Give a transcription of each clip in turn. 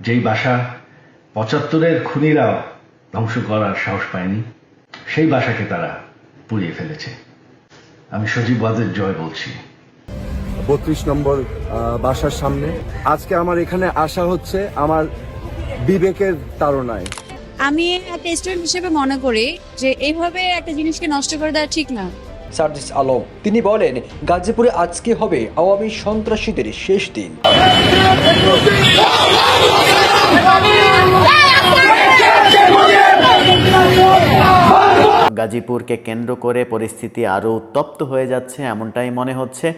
যেই বাসা পঁচাত্তরের খুনিরাও ধ্বংস করার সাহস পায়নি সেই বাসাকে তারা পুড়িয়ে ফেলেছে। আমি সজীব ওয়াজের জয় বলছি। বত্রিশ নম্বর আহ, বাসার সামনে। আজকে আমার এখানে আসা হচ্ছে আমার বিবেকের তাড়নায়। আমি একটা স্টুডেন্ট হিসেবে মনে করি যে এইভাবে একটা জিনিসকে নষ্ট করে দেওয়া ঠিক না। সার্জিস আলম তিনি বলেন গাজীপুরে আজকে হবে আওয়ামী সন্ত্রাসীদের শেষ দিন। গাজীপুরকে কেন্দ্র করে পরিস্থিতি আরও উত্তপ্ত হয়ে যাচ্ছে, এমনটাই মনে হচ্ছে।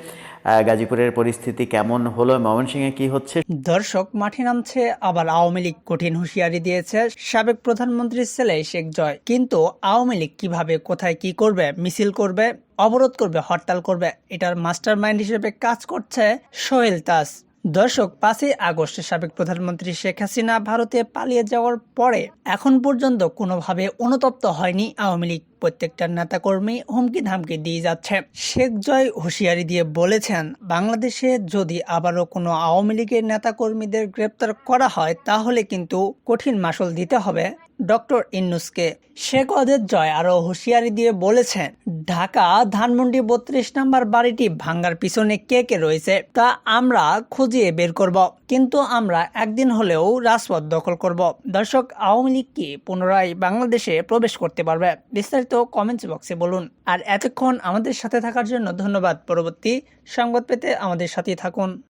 গাজীপুরের পরিস্থিতি কেমন হলো, ময়মনসিংহে কি হচ্ছে? দর্শক, মাঠে নামছে আবার আওয়ামী লীগ, কঠিন হুঁশিয়ারি দিয়েছে সাবেক প্রধানমন্ত্রীর ছেলে শেখ জয়। কিন্তু আওয়ামী লীগ কীভাবে, কোথায় কি করবে, মিছিল করবে, অবরোধ করবে, হরতাল করবে, এটার মাস্টার মাইন্ড হিসেবে কাজ করছে সোহেল তাস। দর্শক, পাঁচই আগস্টে সাবেক প্রধানমন্ত্রী শেখ হাসিনা ভারতে পালিয়ে যাওয়ার পরে এখন পর্যন্ত কোনোভাবে অনুতপ্ত হয়নি আওয়ামী লীগ। প্রত্যেকটা নেতাকর্মী হুমকি ধামকি দিয়ে যাচ্ছে। শেখ জয় হুঁশিয়ারি দিয়ে বলেছেন, বাংলাদেশে যদি আবারও কোনো আওয়ামী লীগের নেতাকর্মীদের গ্রেপ্তার করা হয়, তাহলে কিন্তু কঠিন মাসুল দিতে হবে। ডক্টর ইন্নুসকে শেখ অদের জয় আরও হুঁশিয়ারি দিয়ে বলেছেন, ঢাকা, ধানমন্ডি বত্রিশ নম্বর বাড়িটি ভাঙ্গার পিছনে কে কে রয়েছে তা আমরা খুঁজিয়ে বের করব। কিন্তু আমরা একদিন হলেও রাজপথ দখল করব। দর্শক, আওয়ামী লীগ কি পুনরায় বাংলাদেশে প্রবেশ করতে পারবে? বিস্তারিত কমেন্টস বক্সে বলুন। আর এতক্ষণ আমাদের সাথে থাকার জন্য ধন্যবাদ। পরবর্তী সংবাদ পেতে আমাদের সাথেই থাকুন।